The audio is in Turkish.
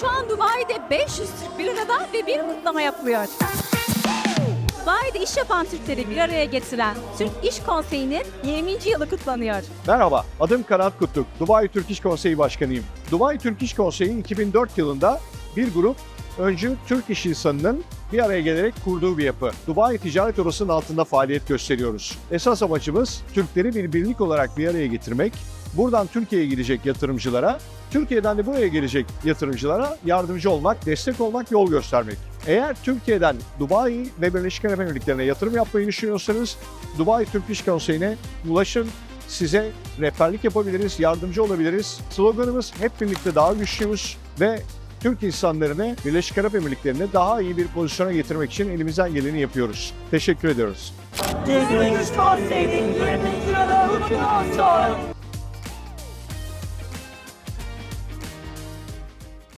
şu an Dubai'de 500 Türk bir arada ve bir kutlama yapılıyor. Dubai'de iş yapan Türkleri bir araya getiren Türk İş Konseyi'nin 20. yılı kutlanıyor. Merhaba, adım Kanat Kutluk. Dubai Türk İş Konseyi Başkanıyım. Dubai Türk İş Konseyi 2004 yılında bir grup öncü Türk iş insanının bir araya gelerek kurduğu bir yapı. Dubai Ticaret Odası'nın altında faaliyet gösteriyoruz. Esas amacımız Türkleri bir birlik olarak bir araya getirmek, buradan Türkiye'ye gidecek yatırımcılara, Türkiye'den de buraya gelecek yatırımcılara yardımcı olmak, destek olmak, yol göstermek. Eğer Türkiye'den Dubai ve Birleşik Arap Emirlikleri'ne yatırım yapmayı düşünüyorsanız Dubai Türk İş Konseyi'ne ulaşın, size rehberlik yapabiliriz, yardımcı olabiliriz. Sloganımız hep birlikte daha güçlüyüz ve Türk insanlarını Birleşik Arap Emirlikleri'ne daha iyi bir pozisyona getirmek için elimizden geleni yapıyoruz. Teşekkür ediyoruz.